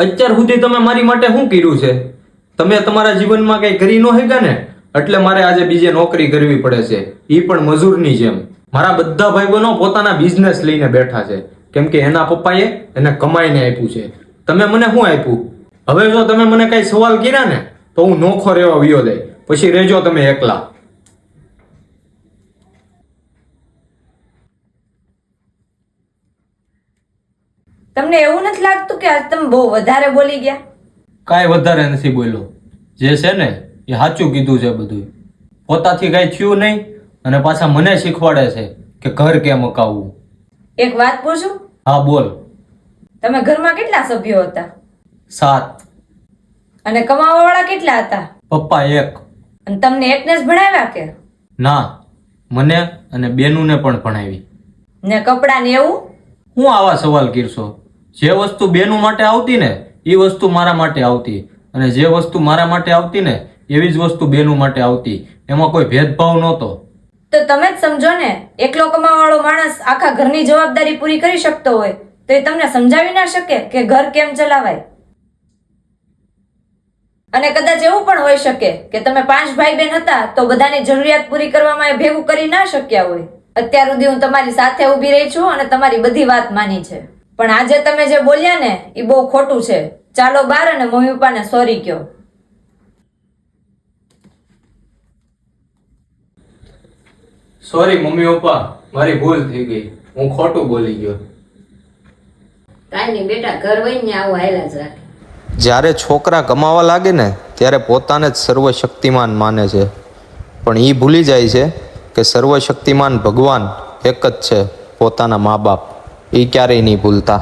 અત્યાર સુધી તમે મારી માટે શું કર્યું છે? તમે તમારા જીવનમાં કંઈ કરી ન શક્યા ને? એટલે મારે આજે બીજે નોકરી કરવી પડે છે. એ પણ મજૂરની જેમ. મારા બધા ભાઈ બહેનો પોતાના બિઝનેસ લઈને બેઠા છે. કેમ કે એના પપ્પાએ એને કમાઈને આપ્યું છે. તમે મને શું આપ્યું? હવે જો તમે મને કઈ સવાલ કર્યા ને, તો હું નોખો રહેવા વિયો દે પછી રહેજો તમે એકલા. તમને એવું નથી લાગતું કે આજ તમે બહુ વધારે બોલી ગયા? કાંઈ વધારે નથી બોલ્યો. જે છે ને એ સાચું કીધું છે બધું પોતાથી કાંઈ થયું નહીં અને પાછા મને શીખવાડે છે કે ઘર કેમ અકાવવું. એક વાત પૂછું? હા બોલ. તમે ઘરમાં કેટલા સભ્યો હતા? સાત. અને કમાવા વાળા કેટલા હતા? પપ્પા એક. અને તમને એકને જ ભણાવ્યા કે? ના મને અને બેનુને પણ ભણાવી. ને કપડા ને એવું? હું આવા સવાલ કરશો? જે વસ્તુ બેનું માટે આવતી ને એ વસ્તુ મારા માટે આવતી. અને જે વસ્તુ મારા માટે આવતી ને, એવી જ વસ્તુ બેનું માટે આવતી. એમાં કોઈ ભેદભાવ નહોતો. તો તમે જ સમજો ને, એકલો કમાવા વાળો માણસ આખા ઘરની જવાબદારી પૂરી કરી શકતો હોય, તો એ તમને સમજાવી ના શકે કે ઘર કેમ ચલાવાય? અને કદાચ એવું પણ હોઈ શકે કે તમે પાંચ ભાઈ બહેન હતા, તો બધાની જરૂરિયાત પૂરી કરવામાં એ ભેગું કરી ના શક્યા હોય. અત્યાર સુધી હું તમારી સાથે ઊભી રહી છું અને તમારી બધી વાત માની છે. પણ આજે તમે જે બોલ્યા ને એ બહુ ખોટું છે. ચાલો બાર અને મમ્મી પપ્પાને સોરી કયો સોરી મમ્મી પપ્પા મારી ભૂલ થઈ ગઈ. હું ખોટું બોલી ગયો. કાઈ નહીં બેટા ઘર વહીને આવું હાયલા જ જ્યારે છોકરા કમાવા લાગે ને ત્યારે પોતાને જ સર્વશક્તિમાન માને છે. પણ એ ભૂલી જાય છે કે સર્વશક્તિમાન ભગવાન એક જ છે પોતાના મા બાપ. એ ક્યારેય નહીં ભૂલતા.